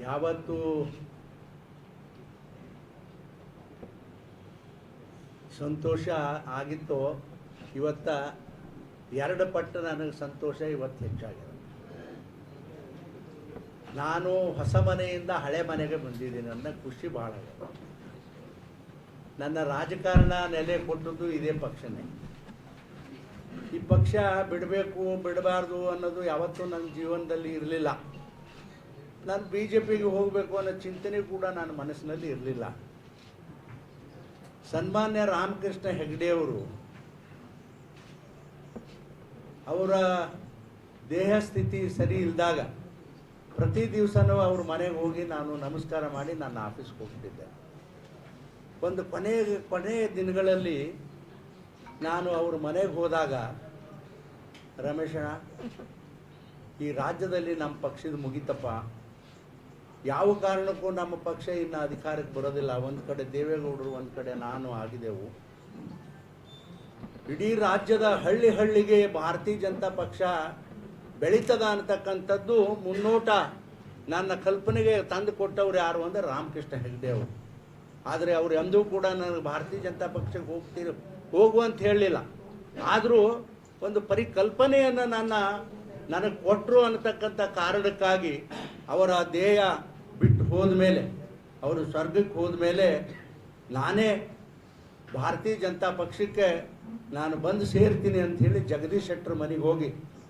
ಯಾವತ್ತು ಸಂತೋಷ ಆಗಿತ್ತೋ ಇವತ್ತ ಎರಡು ಪಟ್ಟು ನನಗೆ ಸಂತೋಷ ಇವತ್ತು ಹೆಚ್ಚಾಗಿದೆ. ನಾನು ಹೊಸ ಮನೆಯಿಂದ ಹಳೆ ಮನೆಗೆ ಬಂದಿದ್ದೀನಿ. ನನ್ನ ಖುಷಿ ಬಹಳ ಇದೆ. ನನ್ನ ರಾಜಕಾರಣ ನೆಲೆ ಕೊಟ್ಟದ್ದು ಇದೇ ಪಕ್ಷನೇ. ಈ ಪಕ್ಷ ಬಿಡಬೇಕು, ಬಿಡಬಾರ್ದು ಅನ್ನೋದು ಯಾವತ್ತೂ ನನ್ನ ಜೀವನದಲ್ಲಿ ಇರಲಿಲ್ಲ. ನಾನು ಬಿ ಜೆ ಪಿಗೆ ಹೋಗಬೇಕು ಅನ್ನೋ ಚಿಂತನೆ ಕೂಡ ನನ್ನ ಮನಸ್ಸಿನಲ್ಲಿ ಇರಲಿಲ್ಲ. ಸನ್ಮಾನ್ಯ ರಾಮಕೃಷ್ಣ ಹೆಗಡೆಯವರು ಅವರ ದೇಹ ಸ್ಥಿತಿ ಸರಿ ಇಲ್ದಾಗ ಪ್ರತಿ ದಿವಸನೂ ಅವ್ರ ಮನೆಗೆ ಹೋಗಿ ನಾನು ನಮಸ್ಕಾರ ಮಾಡಿ ನನ್ನ ಆಫೀಸ್ಗೆ ಹೋಗ್ತಿದ್ದೆ. ಒಂದು ಕೊನೆ ಕೊನೆಯ ದಿನಗಳಲ್ಲಿ ನಾನು ಅವ್ರ ಮನೆಗೆ ಹೋದಾಗ, ರಮೇಶಣ್ಣ, ಈ ರಾಜ್ಯದಲ್ಲಿ ನಮ್ಮ ಪಕ್ಷದ ಮುಗಿತಪ್ಪ. ಯಾವ ಕಾರಣಕ್ಕೂ ನಮ್ಮ ಪಕ್ಷ ಇನ್ನು ಅಧಿಕಾರಕ್ಕೆ ಬರೋದಿಲ್ಲ. ಒಂದು ಕಡೆ ದೇವೇಗೌಡರು, ಒಂದು ಕಡೆ ನಾನು ಆಗಿದೆವು ಇಡೀ ರಾಜ್ಯದ ಹಳ್ಳಿ ಹಳ್ಳಿಗೆ ಭಾರತೀಯ ಜನತಾ ಪಕ್ಷ ಬೆಳೀತದ ಅಂತಕ್ಕಂಥದ್ದು ಮುನ್ನೋಟ. ನನ್ನ ಕಲ್ಪನೆಗೆ ತಂದು ಕೊಟ್ಟವ್ರು ಯಾರು ಅಂದರೆ ರಾಮಕೃಷ್ಣ ಹೆಗ್ಡೆ ಅವರು. ಆದರೆ ಅವ್ರು ಎಂದೂ ಕೂಡ ನನಗೆ ಭಾರತೀಯ ಜನತಾ ಪಕ್ಷಕ್ಕೆ ಹೋಗ್ತೀರಿ ಹೋಗು ಅಂತ ಹೇಳಲಿಲ್ಲ. ಆದರೂ ಒಂದು ಪರಿಕಲ್ಪನೆಯನ್ನು ನನ್ನ ನನಗೆ ಕೊಟ್ಟರು ಅನ್ನತಕ್ಕಂಥ ಕಾರಣಕ್ಕಾಗಿ ಅವರ ದೇಹ ಬಿಟ್ಟು ಹೋದ ಮೇಲೆ, ಅವರು ಸ್ವರ್ಗಕ್ಕೆ ಹೋದ ಮೇಲೆ ನಾನೇ ಭಾರತೀಯ ಜನತಾ ಪಕ್ಷಕ್ಕೆ ನಾನು ಬಂದು ಸೇರ್ತೀನಿ ಅಂತ ಹೇಳಿ ಜಗದೀಶ್ ಶೆಟ್ಟರ್ ಮನೆಗೆ ಹೋಗಿ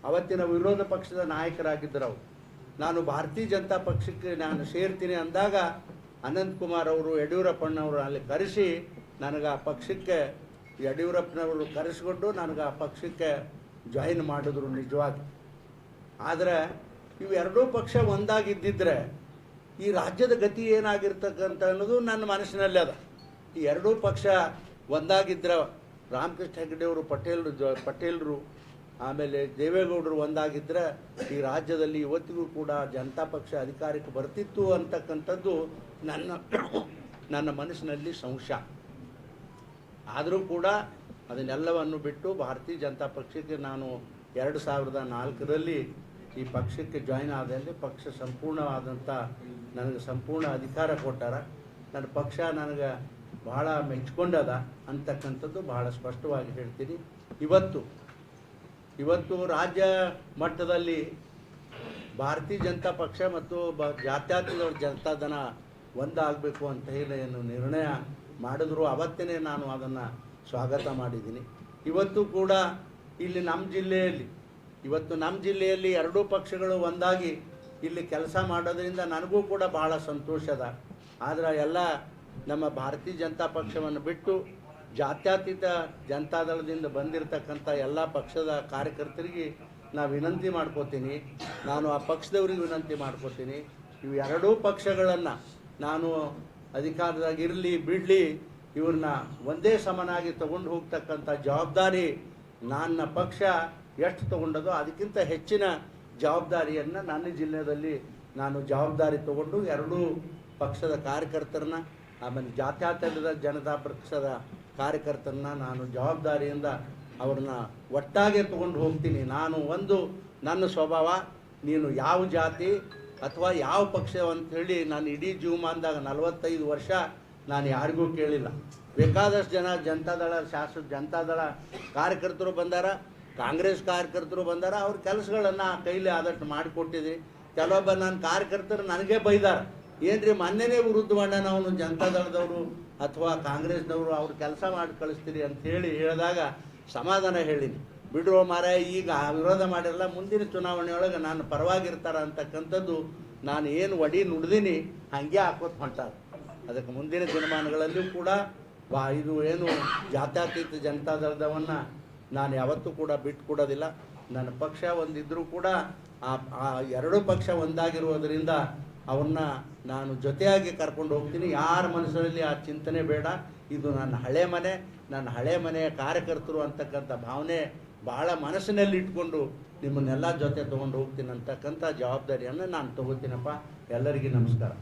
ಅವತ್ತಿನ ವಿರೋಧ ಪಕ್ಷದ ನಾಯಕರಾಗಿದ್ದರು ಅವರು. ನಾನು ಭಾರತೀಯ ಜನತಾ ಪಕ್ಷಕ್ಕೆ ನಾನು ಸೇರ್ತೀನಿ ಅಂದಾಗ ಅನಂತಕುಮಾರ್ ಅವರು, ಯಡಿಯೂರಪ್ಪನವರು ಅಲ್ಲಿ ಕರೆಸಿ ನನಗೆ ಆ ಪಕ್ಷಕ್ಕೆ, ಯಡಿಯೂರಪ್ಪನವರು ಕರೆಸಿಕೊಂಡು ನನಗೆ ಆ ಪಕ್ಷಕ್ಕೆ ಜಾಯಿನ್ ಮಾಡಿದ್ರು ನಿಜವಾಗಿ. ಆದರೆ ಇವೆರಡೂ ಪಕ್ಷ ಒಂದಾಗಿದ್ದಿದ್ರೆ ಈ ರಾಜ್ಯದ ಗತಿ ಏನಾಗಿರ್ತಕ್ಕಂಥ ಅನ್ನೋದು ನನ್ನ ಮನಸ್ಸಿನಲ್ಲಿ ಅದ. ಈ ಎರಡೂ ಪಕ್ಷ ಒಂದಾಗಿದ್ದರೆ ರಾಮಕೃಷ್ಣ ಹೆಗಡೆಯವರು ಪಟೇಲ್ರು ಜ, ಪಟೇಲ್ರು, ಆಮೇಲೆ ದೇವೇಗೌಡರು ಒಂದಾಗಿದ್ದರೆ ಈ ರಾಜ್ಯದಲ್ಲಿ ಇವತ್ತಿಗೂ ಕೂಡ ಜನತಾ ಪಕ್ಷ ಅಧಿಕಾರಕ್ಕೆ ಬರ್ತಿತ್ತು ಅಂತಕ್ಕಂಥದ್ದು ನನ್ನ ನನ್ನ ಮನಸ್ಸಿನಲ್ಲಿ ಸಂಶಯ. ಆದರೂ ಕೂಡ ಅದನ್ನೆಲ್ಲವನ್ನು ಬಿಟ್ಟು ಭಾರತೀಯ ಜನತಾ ಪಕ್ಷಕ್ಕೆ ನಾನು ಎರಡು ಸಾವಿರದ ನಾಲ್ಕರಲ್ಲಿ ಈ ಪಕ್ಷಕ್ಕೆ ಜಾಯ್ನ್ ಆದಲ್ಲಿ ಪಕ್ಷ ಸಂಪೂರ್ಣವಾದಂಥ ನನಗೆ ಸಂಪೂರ್ಣ ಅಧಿಕಾರ ಕೊಟ್ಟಾರ. ನನ್ನ ಪಕ್ಷ ನನಗೆ ಬಹಳ ಮೆಚ್ಕೊಂಡದ ಅಂತಕ್ಕಂಥದ್ದು ಬಹಳ ಸ್ಪಷ್ಟವಾಗಿ ಹೇಳ್ತೀನಿ. ಇವತ್ತು ಇವತ್ತು ರಾಜ್ಯ ಮಟ್ಟದಲ್ಲಿ ಭಾರತೀಯ ಜನತಾ ಪಕ್ಷ ಮತ್ತು ಬ ಜನತಾ ದನ ಒಂದಾಗಬೇಕು ಅಂತ ಹೇಳಿ ಏನು ನಿರ್ಣಯ ಮಾಡಿದ್ರು. ಅವತ್ತೇ ನಾನು ಅದನ್ನು ಸ್ವಾಗತ ಮಾಡಿದ್ದೀನಿ. ಇವತ್ತು ಕೂಡ ಇಲ್ಲಿ ನಮ್ಮ ಜಿಲ್ಲೆಯಲ್ಲಿ ಇವತ್ತು ನಮ್ಮ ಜಿಲ್ಲೆಯಲ್ಲಿ ಎರಡೂ ಪಕ್ಷಗಳು ಒಂದಾಗಿ ಇಲ್ಲಿ ಕೆಲಸ ಮಾಡೋದರಿಂದ ನನಗೂ ಕೂಡ ಬಹಳ ಸಂತೋಷದ ಆದರೆ ಎಲ್ಲ ನಮ್ಮ ಭಾರತೀಯ ಜನತಾ ಪಕ್ಷವನ್ನು ಬಿಟ್ಟು ಜಾತ್ಯತೀತ ಜನತಾದಳದಿಂದ ಬಂದಿರತಕ್ಕಂಥ ಎಲ್ಲ ಪಕ್ಷದ ಕಾರ್ಯಕರ್ತರಿಗೆ ನಾನು ವಿನಂತಿ ಮಾಡ್ಕೋತೀನಿ. ನಾನು ಆ ಪಕ್ಷದವ್ರಿಗೆ ವಿನಂತಿ ಮಾಡ್ಕೋತೀನಿ. ಇವು ಎರಡೂ ಪಕ್ಷಗಳನ್ನು ನಾನು ಅಧಿಕಾರದಾಗ ಇರಲಿ, ಬಿಡಲಿ, ಇವ್ರನ್ನ ಒಂದೇ ಸಮನಾಗಿ ತಗೊಂಡು ಹೋಗ್ತಕ್ಕಂಥ ಜವಾಬ್ದಾರಿ ನನ್ನ ಪಕ್ಷ ಎಷ್ಟು ತಗೊಂಡದೋ ಅದಕ್ಕಿಂತ ಹೆಚ್ಚಿನ ಜವಾಬ್ದಾರಿಯನ್ನು ನನ್ನ ಜಿಲ್ಲೆಯಲ್ಲಿ ನಾನು ಜವಾಬ್ದಾರಿ ತಗೊಂಡು ಎರಡೂ ಪಕ್ಷದ ಕಾರ್ಯಕರ್ತರನ್ನ, ಆಮೇಲೆ ಜಾತ್ಯತೀತ ಜನತಾ ಪಕ್ಷದ ಕಾರ್ಯಕರ್ತರನ್ನ ನಾನು ಜವಾಬ್ದಾರಿಯಿಂದ ಅವ್ರನ್ನ ಒಟ್ಟಾಗೆ ತಗೊಂಡು ಹೋಗ್ತೀನಿ. ನಾನು ಒಂದು, ನನ್ನ ಸ್ವಭಾವ, ನೀನು ಯಾವ ಜಾತಿ ಅಥವಾ ಯಾವ ಪಕ್ಷ ಅಂತೇಳಿ ನಾನು ಇಡೀ ಜೀವಮಾನದಾಗ ನಲವತ್ತೈದು ವರ್ಷ ನಾನು ಯಾರಿಗೂ ಕೇಳಿಲ್ಲ. ಬೇಕಾದಷ್ಟು ಜನ ಜನತಾದಳ, ಶಾಸಕ ಜನತಾದಳ ಕಾರ್ಯಕರ್ತರು ಬಂದಾರ. ಕಾಂಗ್ರೆಸ್ ಕಾರ್ಯಕರ್ತರು ಬಂದಾರ, ಅವ್ರ ಕೆಲಸಗಳನ್ನ ಕೈಲಿ ಆದಷ್ಟು ಮಾಡಿಕೊಟ್ಟಿದ್ವಿ ಕೆಲವೊಬ್ಬ ನನ್ನ ಕಾರ್ಯಕರ್ತರು ನನಗೆ ಬೈದಾರ. ಏನ್ರಿ, ಮೊನ್ನೆನೇ ವಿರುದ್ಧ ಮಾಡ್ಯಾನ ಜನತಾ ದಳದವರು ಅಥವಾ ಕಾಂಗ್ರೆಸ್ನವರು ಅವ್ರು ಕೆಲಸ ಮಾಡಿ ಕಳಿಸ್ತೀರಿ ಅಂತ ಹೇಳಿ ಹೇಳಿದಾಗ ಸಮಾಧಾನ ಹೇಳಿನಿ. ಬಿಡ್ರೋ ಮಾರ ಈಗ ವಿರೋಧ ಮಾಡಿರಲ್ಲ, ಮುಂದಿನ ಚುನಾವಣೆಯೊಳಗೆ ನಾನು ಪರವಾಗಿರ್ತಾರ ಅಂತಕ್ಕಂಥದ್ದು ನಾನು ಏನು ಒಡಿ ನುಡ್ದೀನಿ, ಹಾಗೆ ಹಾಕೋತ ಹೊಂಟಾರ. ಅದಕ್ಕೆ ಮುಂದಿನ ದಿನಮಾನಗಳಲ್ಲಿಯೂ ಕೂಡ ಬಾ ಇದು ಏನು ಜಾತ್ಯತೀತ ಜನತಾದಳದವನ್ನು ನಾನು ಯಾವತ್ತೂ ಕೂಡ ಬಿಟ್ಟು ಕೊಡೋದಿಲ್ಲ. ನನ್ನ ಪಕ್ಷ ಒಂದಿದ್ರೂ ಕೂಡ ಆ ಆ ಎರಡೂ ಪಕ್ಷ ಒಂದಾಗಿರುವುದರಿಂದ ಅವನ್ನ ನಾನು ಜೊತೆಯಾಗಿ ಕರ್ಕೊಂಡು ಹೋಗ್ತೀನಿ. ಯಾರ ಮನಸ್ಸಿನಲ್ಲಿ ಆ ಚಿಂತನೆ ಬೇಡ. ಇದು ನನ್ನ ಹಳೆ ಮನೆ. ನನ್ನ ಹಳೆ ಮನೆಯ ಕಾರ್ಯಕರ್ತರು ಅಂತಕ್ಕಂಥ ಭಾವನೆ ಭಾಳ ಮನಸ್ಸಿನಲ್ಲಿ ಇಟ್ಕೊಂಡು ನಿಮ್ಮನ್ನೆಲ್ಲ ಜೊತೆ ತೊಗೊಂಡು ಹೋಗ್ತೀನಿ ಅಂತಕ್ಕಂಥ ಜವಾಬ್ದಾರಿಯನ್ನು ನಾನು ತಗೋತೀನಪ್ಪ. ಎಲ್ಲರಿಗೂ ನಮಸ್ಕಾರ.